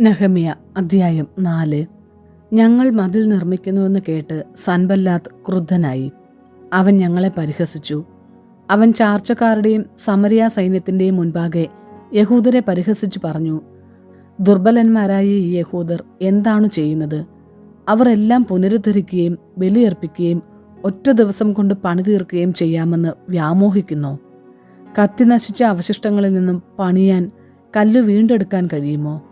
നഹമിയ അധ്യായം നാല്. ഞങ്ങൾ മതിൽ നിർമ്മിക്കുന്നുവെന്ന് കേട്ട് സൻബല്ലാത്ത് ക്രുദ്ധനായി. അവൻ ഞങ്ങളെ പരിഹസിച്ചു. അവൻ ചാർച്ചക്കാരുടെയും സമരിയ സൈന്യത്തിന്റെയും മുൻപാകെ യഹൂദരെ പരിഹസിച്ച് പറഞ്ഞു ദുർബലന്മാരായ ഈ യഹൂദർ എന്താണ് ചെയ്യുന്നത്? അവരെല്ലാം പുനരുദ്ധരിക്കുകയും ബലിയർപ്പിക്കുകയും ഒറ്റ ദിവസം കൊണ്ട് പണി തീർക്കുകയും ചെയ്യാമെന്ന് വ്യാമോഹിക്കുന്നു. കത്തി നശിച്ച അവശിഷ്ടങ്ങളിൽ നിന്നും പണിയാൻ കല്ല് വീണ്ടെടുക്കാൻ കഴിയുമോ?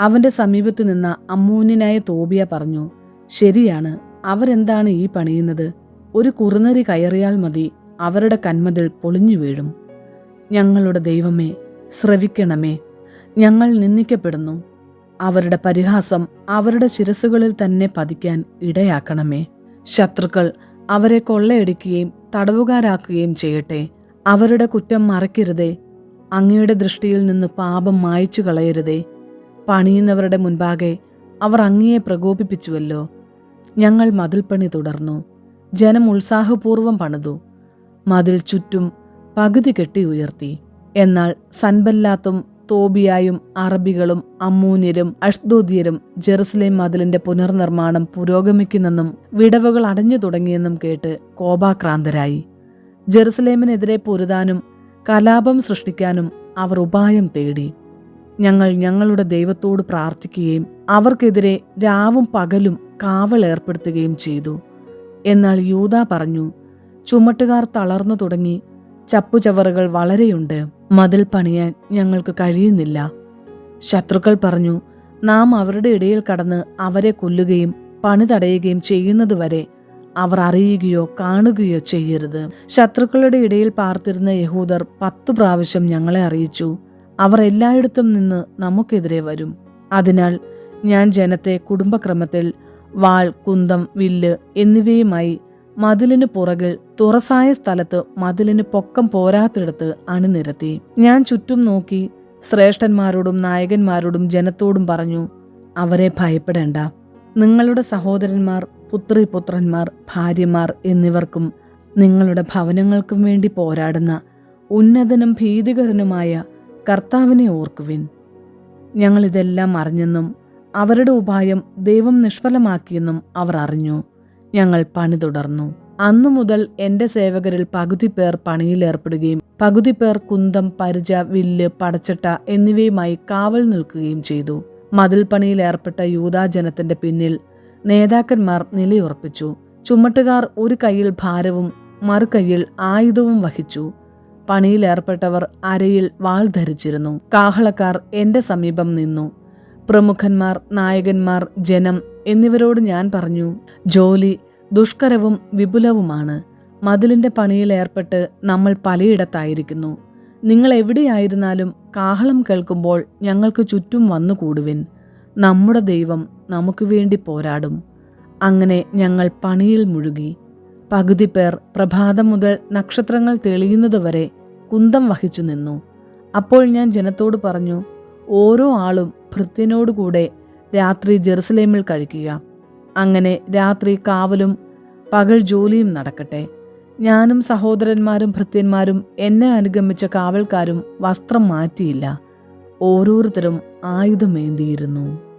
അവന്റെ സമീപത്ത് നിന്ന അമ്മൂന്യനായ തോബിയ പറഞ്ഞു ശരിയാണ് അവരെന്താണ് ഈ പണിയുന്നത്? ഒരു കുറുനരി കയറിയാൽ മതി അവരുടെ കന്മതിൽ പൊളിഞ്ഞു വീഴും. ഞങ്ങളുടെ ദൈവമേ ശ്രവിക്കണമേ ഞങ്ങൾ നിന്ദിക്കപ്പെടുന്നു. അവരുടെ പരിഹാസം അവരുടെ ശിരസുകളിൽ തന്നെ പതിക്കാൻ ഇടയാക്കണമേ. ശത്രുക്കൾ അവരെ കൊള്ളയടിക്കുകയും തടവുകാരാക്കുകയും ചെയ്യട്ടെ. അവരുടെ കുറ്റം മറക്കരുതേ അങ്ങയുടെ ദൃഷ്ടിയിൽ നിന്ന് പാപം മായ്ച്ചു കളയരുതേ പണിയുന്നവരുടെ മുൻപാകെ അവർ അങ്ങയെ പ്രകോപിപ്പിച്ചുവല്ലോ. ഞങ്ങൾ മതിൽപ്പണി തുടർന്നു. ജനം ഉത്സാഹപൂർവം പണിതു. മതിൽ ചുറ്റും പകുതി കെട്ടി ഉയർത്തി. എന്നാൽ സൻബല്ലാത്തും തോബിയായും അറബികളും അമ്മൂന്യരും അഷ്ദോദിയരും ജെറുസലേം മതിലിന്റെ പുനർനിർമ്മാണം പുരോഗമിക്കുന്നെന്നും വിടവുകൾ അടഞ്ഞു തുടങ്ങിയെന്നും കേട്ട് കോപാക്രാന്തരായി. ജെറുസലേമിനെതിരെ പൊരുതാനും കലാപം സൃഷ്ടിക്കാനും അവർ ഉപായം തേടി. ഞങ്ങൾ ഞങ്ങളുടെ ദൈവത്തോട് പ്രാർത്ഥിക്കുകയും അവർക്കെതിരെ രാവും പകലും കാവൽ ഏർപ്പെടുത്തുകയും ചെയ്തു. എന്നാൽ യൂത പറഞ്ഞു ചുമട്ടുകാർ തളർന്നു തുടങ്ങി ചപ്പുചവറുകൾ വളരെയുണ്ട് മതിൽ പണിയാൻ ഞങ്ങൾക്ക് കഴിയുന്നില്ല. ശത്രുക്കൾ പറഞ്ഞു നാം അവരുടെ ഇടയിൽ കടന്ന് അവരെ കൊല്ലുകയും പണി തടയുകയും ചെയ്യുന്നതുവരെ അവർ അറിയുകയോ കാണുകയോ ചെയ്യരുത്. ശത്രുക്കളുടെ ഇടയിൽ പാർത്തിരുന്ന യഹൂദർ പത്തു പ്രാവശ്യം ഞങ്ങളെ അറിയിച്ചു. അവർ എല്ലായിടത്തും നിന്ന് നമുക്കെതിരെ വരും. അതിനാൽ ഞാൻ ജനത്തെ കുടുംബക്രമത്തിൽ വാൾ കുന്തം വില്ല് എന്നിവയുമായി മതിലിന് പുറകിൽ തുറസായ സ്ഥലത്ത് മതിലിന് പൊക്കം പോരാത്തിടത്ത് അണിനിരത്തി. ഞാൻ ചുറ്റും നോക്കി ശ്രേഷ്ഠന്മാരോടും നായകന്മാരോടും ജനത്തോടും പറഞ്ഞു അവരെ ഭയപ്പെടേണ്ട. നിങ്ങളുടെ സഹോദരന്മാർ പുത്രിപുത്രന്മാർ ഭാര്യമാർ എന്നിവർക്കും നിങ്ങളുടെ ഭവനങ്ങൾക്കും വേണ്ടി പോരാടുന്ന ഉന്നതനും ഭീതികരനുമായ കർത്താവിനെ ഓർക്കുവിൻ. ഞങ്ങളിതെല്ലാം അറിഞ്ഞെന്നും അവരുടെ ഉപായം ദൈവം നിഷ്ഫലമാക്കിയെന്നും അവർ അറിഞ്ഞു. ഞങ്ങൾ പണി തുടർന്നു. അന്നു മുതൽ എന്റെ സേവകരിൽ പകുതി പേർ പണിയിലേർപ്പെടുകയും പകുതി പേർ കുന്തം പരിച വില്ല് പടച്ചട്ട എന്നിവയുമായി കാവൽ നിൽക്കുകയും ചെയ്തു. മതിൽ പണിയിലേർപ്പെട്ട യൂതാജനത്തിന്റെ പിന്നിൽ നേതാക്കന്മാർ നിലയുറപ്പിച്ചു. ചുമട്ടുകാർ ഒരു കൈയിൽ ഭാരവും മറുകൈയിൽ ആയുധവും വഹിച്ചു. പണിയിലേർപ്പെട്ടവർ അരയിൽ വാൾ ധരിച്ചിരുന്നു. കാഹളക്കാർ എന്റെ സമീപം നിന്നു. പ്രമുഖന്മാർ നായകന്മാർ ജനം എന്നിവരോട് ഞാൻ പറഞ്ഞു ജോലി ദുഷ്കരവും വിപുലവുമാണ്. മതിലിന്റെ പണിയിലേർപ്പെട്ട് നമ്മൾ പലയിടത്തായിരിക്കുന്നു. നിങ്ങൾ എവിടെയായിരുന്നാലും കാഹളം കേൾക്കുമ്പോൾ ഞങ്ങൾക്ക് ചുറ്റും വന്നുകൂടുവിൻ. നമ്മുടെ ദൈവം നമുക്ക് വേണ്ടി പോരാടും. അങ്ങനെ ഞങ്ങൾ പണിയിൽ മുഴുകി. പകുതി പേർ പ്രഭാതം മുതൽ നക്ഷത്രങ്ങൾ തെളിയുന്നതുവരെ കുന്തം വഹിച്ചു നിന്നു. അപ്പോൾ ഞാൻ ജനത്തോട് പറഞ്ഞു ഓരോ ആളും ഭൃത്യനോടുകൂടെ രാത്രി ജെറുസലേമിൽ കഴിക്കുക. അങ്ങനെ രാത്രി കാവലും പകൽ ജോലിയും നടക്കട്ടെ. ഞാനും സഹോദരന്മാരും ഭൃത്യന്മാരും എന്നെ അനുഗമിച്ച കാവൽക്കാരും വസ്ത്രം മാറ്റിയില്ല. ഓരോരുത്തരും ആയുധമേന്തിയിരുന്നു.